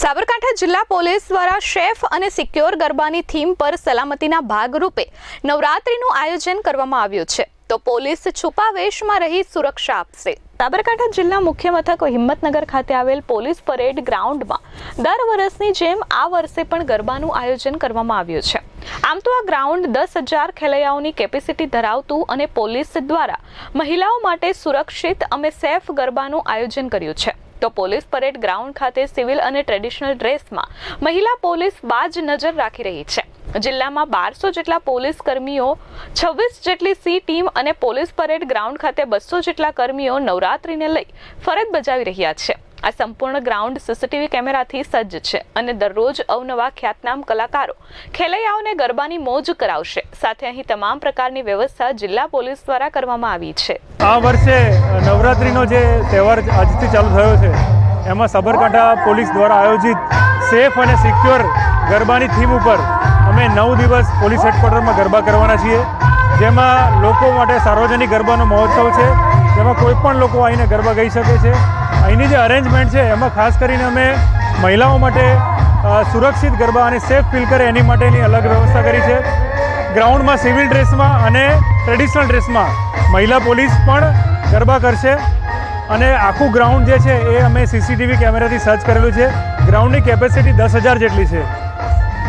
સાબરકાંઠા જિલ્લા પોલીસ દ્વારા શેફ અને સિક્યોર ગરબાની થીમ પર સલામતીના ભાગરૂપે નવરાત્રીનું આયોજન કરવામાં આવ્યું છે. તો પોલીસ છુપા વેશમાં રહી સુરક્ષા આપશે. સાબરકાંઠા જિલ્લા મુખ્ય મથક હિંમતનગર ખાતે આવેલ પોલીસ પરેડ ગ્રાઉન્ડમાં દર વર્ષની જેમ આ વર્ષે પણ ગરબાનું આયોજન કરવામાં આવ્યું છે. આમ તો આ ગ્રાઉન્ડ દસ હજાર ખેલૈયાઓની કેપેસિટી ધરાવતું અને પોલીસ દ્વારા મહિલાઓ માટે સુરક્ષિત અમે સેફ ગરબાનું આયોજન કર્યું છે. તો પોલીસ પરેડ ગ્રાઉન્ડ ખાતે સિવિલ અને ટ્રેડિશનલ ડ્રેસમાં મહિલા પોલીસ બાજ નજર રાખી રહી છે. જિલ્લામાં બારસો જેટલા પોલીસ કર્મીઓ, છવ્વીસ જેટલી સી ટીમ અને પોલીસ પરેડ ગ્રાઉન્ડ ખાતે બસો જેટલા કર્મીઓ નવરાત્રીને લઈ ફરજ બજાવી રહ્યા છે. આ સંપૂર્ણ ગ્રાઉન્ડ સીસીટીવી કેમેરાથી સજ્જ છે અને દરરોજ અવનવા ખ્યાતનામ કલાકારો ખેલૈયાઓને ગરબાની મોજ કરાવશે. સાથે અહીં તમામ પ્રકારની વ્યવસ્થા જિલ્લા પોલીસ દ્વારા કરવામાં આવી છે. આ વર્ષે નવરાત્રિનો જે તહેવાર આજથી ચાલુ થયો છે, એમાં સાબરકાંઠા પોલીસ દ્વારા આયોજિત સેફ અને સિક્યોર ગરબાની થીમ ઉપર અમે નવ દિવસ પોલીસ હેડક્વાર્ટરમાં ગરબા કરવાના છીએ. જેમાં લોકો માટે સાર્વજનિક ગરબાનો મહોત્સવ છે, જેમાં કોઈ પણ લોકો આવીને ગરબા ગઈ શકે છે. અહીંની જે અરેન્જમેન્ટ છે, એમાં ખાસ કરીને અમે મહિલાઓ માટે સુરક્ષિત ગરબા અને સેફ ફીલ કરે એની માટેની અલગ વ્યવસ્થા કરી છે. ગ્રાઉન્ડમાં સિવિલ ડ્રેસમાં અને ટ્રેડિશનલ ડ્રેસમાં મહિલા પોલીસ પણ ગરબા કરશે અને આખું ગ્રાઉન્ડ જે છે એ અમે સીસીટીવી કેમેરાથી સર્ચ કરેલું છે. ગ્રાઉન્ડની કેપેસિટી દસ હજાર જેટલી છે.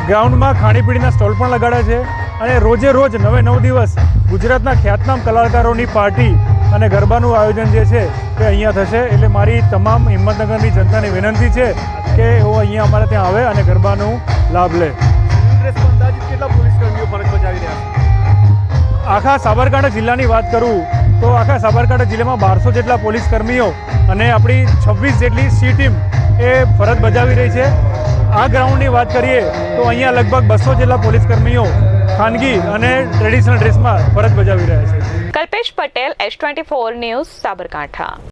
ગ્રાઉન્ડમાં ખાણીપીણીના સ્ટોલ પણ લગાડ્યા છે અને રોજે રોજ નવે નવ દિવસ ગુજરાતના ખ્યાતનામ કલાકારોની પાર્ટી અને ગરબાનું આયોજન જે છે તે અહીંયા થશે. એટલે મારી તમામ હિંમતનગરની જનતાને વિનંતી છે કે એઓ અહીંયા અમારે ત્યાં આવે અને ગરબાનું લાભ લે. આખા સાબરકાંઠા જિલ્લાની વાત કરું તો આખા સાબરકાંઠા જિલ્લામાં બારસો જેટલા પોલીસ કર્મીઓ અને આપણી છવ્વીસ જેટલી સી ટીમ એ ફરજ બજાવી રહી છે. આ ગ્રાઉન્ડની વાત કરીએ તો અહીંયા લગભગ બસો જેટલા પોલીસ કર્મીઓ ખાનગી અને ટ્રેડિશનલ ડ્રેસમાં ફરજ બજાવી રહ્યા છે. Kalpesh Patel, S twenty four news, Sabarkantha.